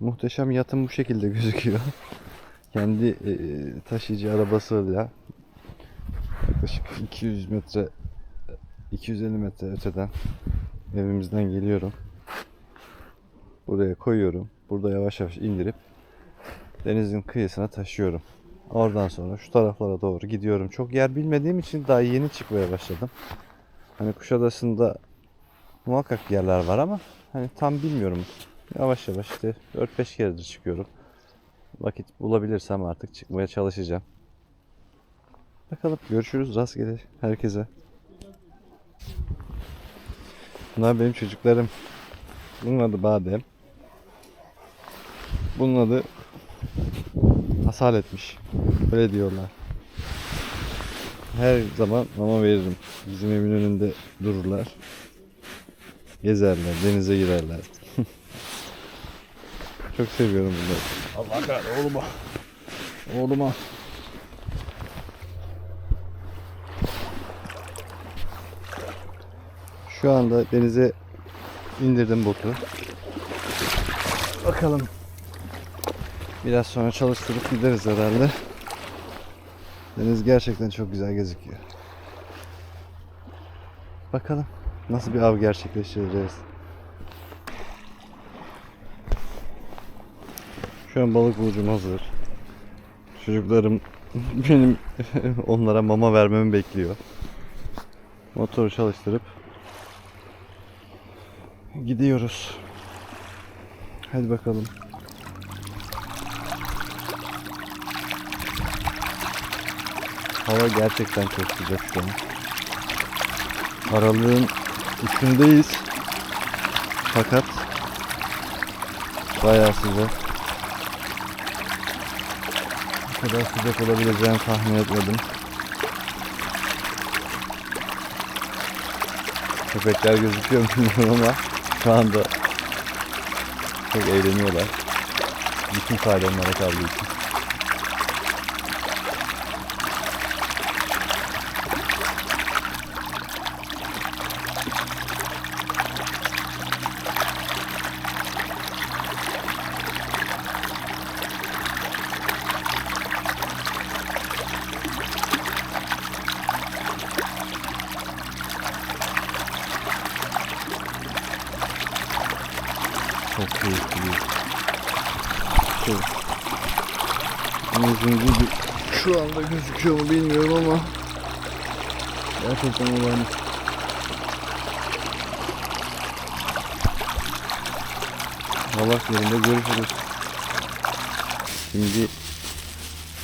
Muhteşem yatım bu şekilde gözüküyor. Kendi e, taşıyıcı arabasıyla yaklaşık 200 metre 250 metre öteden evimizden geliyorum. Buraya koyuyorum. Burada yavaş yavaş indirip denizin kıyısına taşıyorum. Oradan sonra şu taraflara doğru gidiyorum. Çok yer bilmediğim için daha yeni çıkmaya başladım. Hani Kuşadası'nda muhakkak yerler var ama hani tam bilmiyorum. Yavaş yavaş işte 4-5 keredir çıkıyorum. Vakit bulabilirsem artık çıkmaya çalışacağım. Bakalım görüşürüz rastgele herkese. Bunlar benim çocuklarım. Bunun adı Badem. Bunun adı hasal etmiş. Öyle diyorlar. Her zaman mama veririm. Bizim evin önünde dururlar. Gezerler, denize girerler. Çok seviyorum bunları. Allah kahretsin oğluma. Oğluma. Şu anda denize indirdim botu. Bakalım. Biraz sonra çalıştırıp gideriz herhalde. Deniz gerçekten çok güzel gözüküyor. Bakalım nasıl bir av gerçekleştireceğiz. Şu an balık burcum hazır. Çocuklarım benim onlara mama vermemi bekliyor. Motoru çalıştırıp gidiyoruz. Hadi bakalım. Hava gerçekten çok sıcak şu an. Aralığın üstündeyiz. Fakat bayağı sıcak. Bu kadar sıcak olabileceğini tahmin etmedim. Köpekler gözüküyor bilmiyorum ama şu anda çok eğleniyorlar. Bütün sahil onlara kaldığı için. Çok keyifli. Çok. Denizin dibi şu anda gözüküyor mu bilmiyorum ama gerçekten olağanüstü. Allah yerinde görüşürüz. Şimdi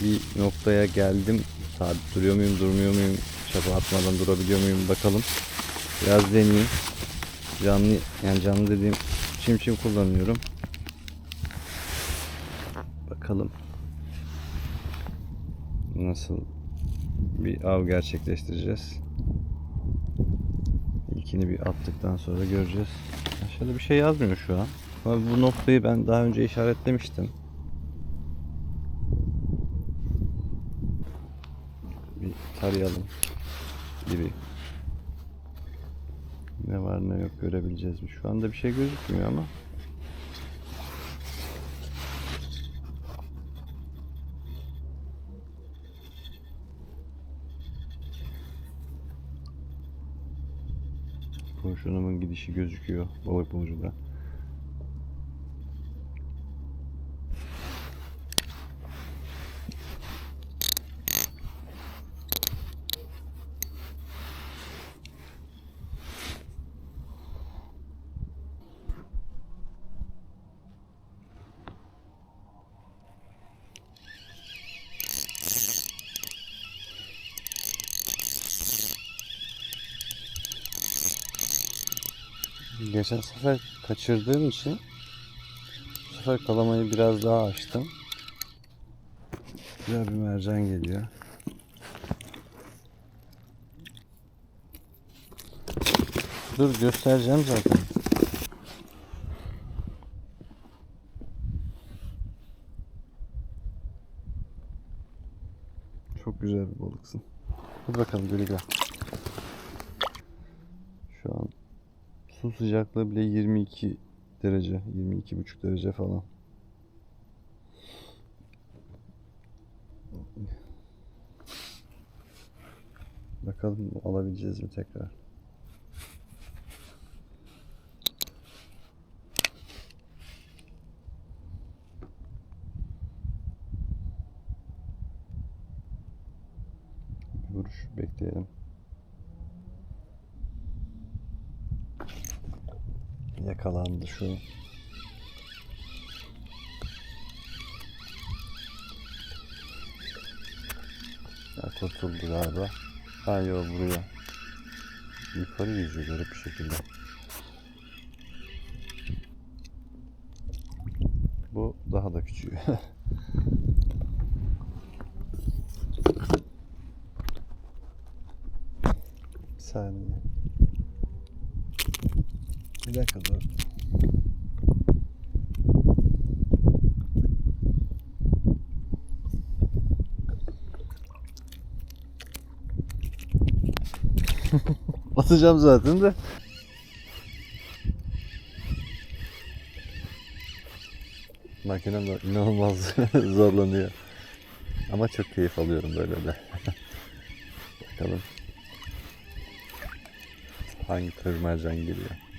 bir noktaya geldim. Sabit duruyor muyum, durmuyor muyum? Çapa atmadan durabiliyor muyum bakalım. Biraz deneyeyim. Canlı yani canlı dediğim çim çim kullanıyorum. Bakalım nasıl bir av gerçekleştireceğiz. İlkini bir attıktan sonra göreceğiz. Aşağıda bir şey yazmıyor şu an. Ama bu noktayı ben daha önce işaretlemiştim. Bir tarayalım gibi. Ne var ne yok görebileceğiz mi? Şu anda bir şey gözükmüyor ama. Kurşunumun gidişi gözüküyor balık burcuda. Geçen sefer kaçırdığım için bu sefer kalamayı biraz daha açtım. Güzel bir mercan geliyor. Dur göstereceğim zaten. Çok güzel bir balıksın. Hadi bakalım güle güle. Bu sıcaklığı bile 22 derece, 22,5 derece falan. Bakalım alabileceğiz mi tekrar. Yakalandı şu. Ya kurtuldu galiba. Ha yok buraya. Yukarı yüzüyor garip bir şekilde. Bu daha da küçüğü. bir saniye. Bir dakika dur. Atacağım zaten de. Makinem de inanılmaz zorlanıyor. Ama çok keyif alıyorum böyle de. Bakalım. Hangi tür mercan geliyor?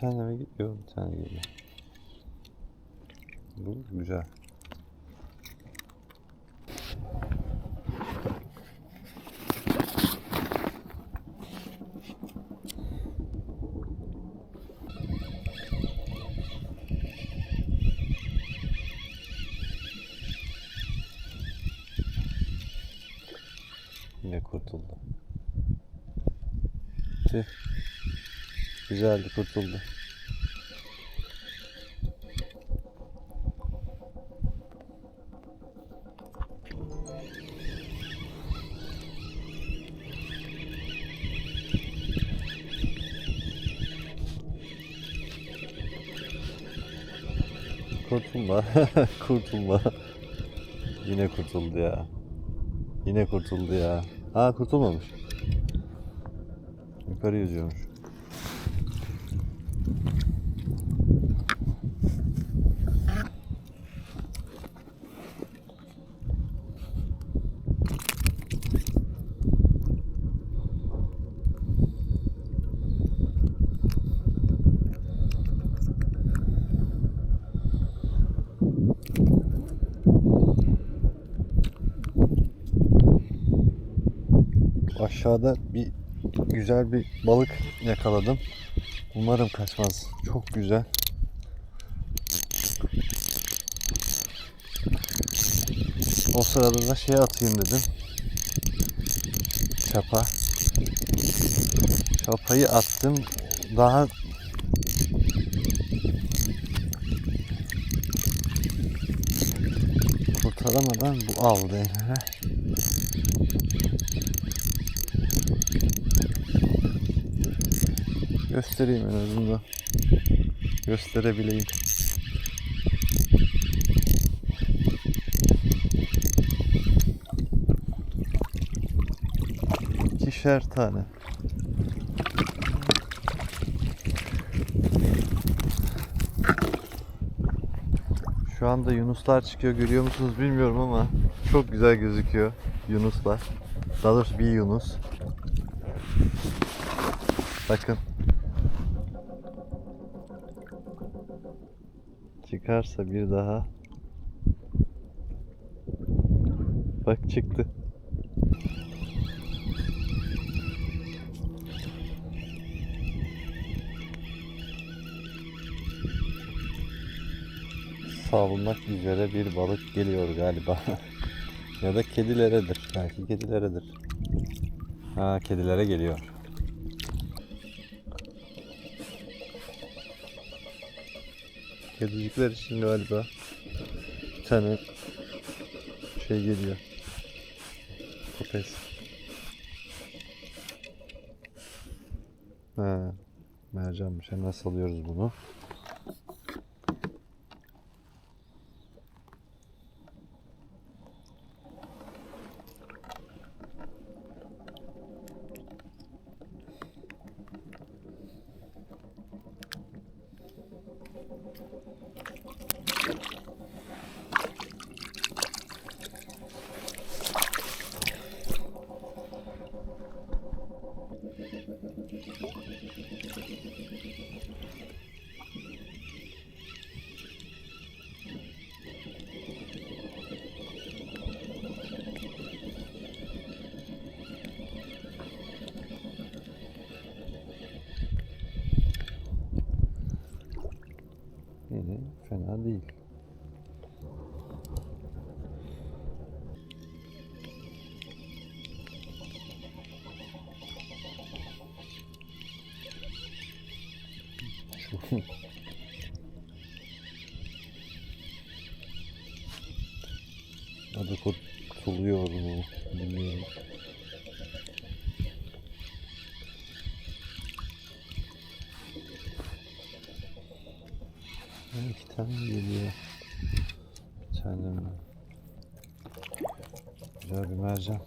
Tane mi gidiyor? Bir tane geliyor. Bu güzel. Yine kurtuldu. Tüh. Güzeldi kurtuldu. Kurtulma. kurtulma. Yine kurtuldu ya. Yine kurtuldu ya. Ha kurtulmamış. Yukarı yüzüyormuş. Aşağıda bir güzel bir balık yakaladım. Umarım kaçmaz. Çok güzel. O sırada da şey atayım dedim. Çapa. Çapayı attım. Daha kurtaramadan bu aldı Göstereyim en azından. Gösterebileyim. İkişer tane. Şu anda yunuslar çıkıyor görüyor musunuz bilmiyorum ama çok güzel gözüküyor yunuslar. Daha doğrusu bir yunus. Bakın. Çıkarsa bir daha. Bak çıktı. Salmak üzere bir balık geliyor galiba. ya da kedileredir. Belki kedileredir. Ha kedilere geliyor. Kedicikler için galiba bir tane şey geliyor. Kopes. Ha, mercanmış. Hemen salıyoruz bunu. Adı kurtuluyor mu? Bilmiyorum. İki tane geliyor? Bir tane mi? Güzel bir mercan.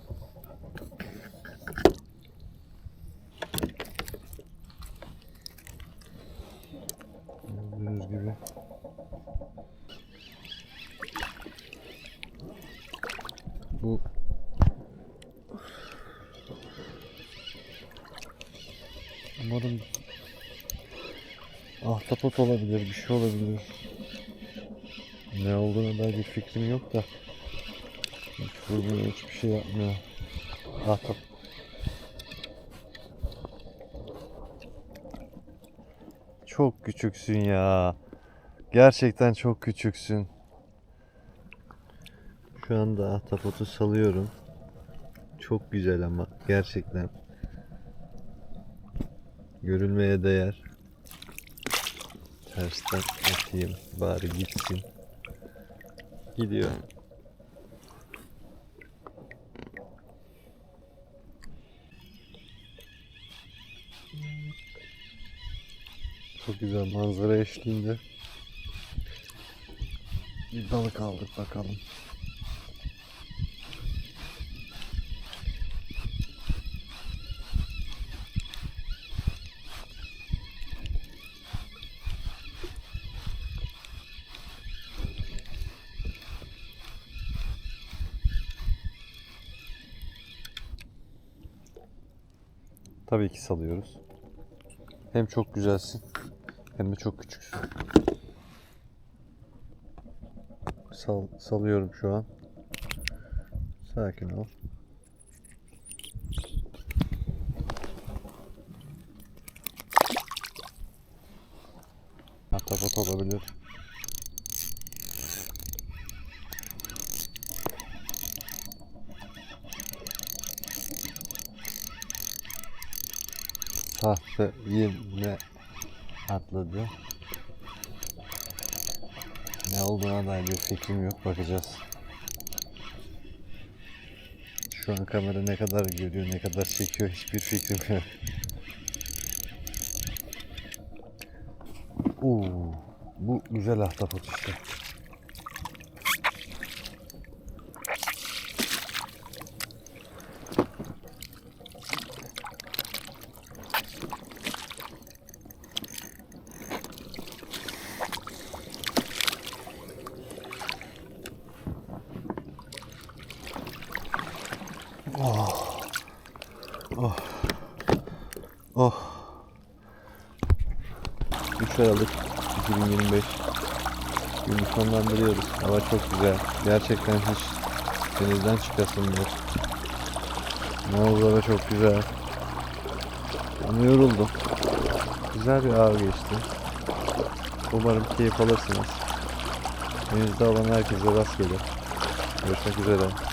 Gibi. Bu Umarım ahtapot olabilir, bir şey olabilir. Ne olduğuna dair bir fikrim yok da. Hiç hiçbir şey yapmıyor. Ahtap. Çok küçüksün ya. Gerçekten çok küçüksün. Şu anda ahtapotu salıyorum. Çok güzel ama gerçekten. Görülmeye değer. Tersten atayım bari gitsin. Gidiyor. Çok güzel manzara eşliğinde. Bir balık aldık bakalım. Tabii ki salıyoruz. Hem çok güzelsin hem de çok küçüksün. Sal, salıyorum şu an. Sakin ol. Ahtapot olabilir. Tahta yine atladı. Ne olduğuna dair bir fikrim yok. Bakacağız. Şu an kamera ne kadar görüyor, ne kadar çekiyor hiçbir fikrim yok. Oo, bu güzel ahtapot işte. 3 Aralık 2025 günü sonlandırıyoruz. Hava çok güzel. Gerçekten hiç denizden çıkasım yok. Manzara çok güzel. Ama yoruldum. Güzel bir av geçti. Umarım keyif alırsınız. Denizde olan herkese rastgele. Görüşmek üzere.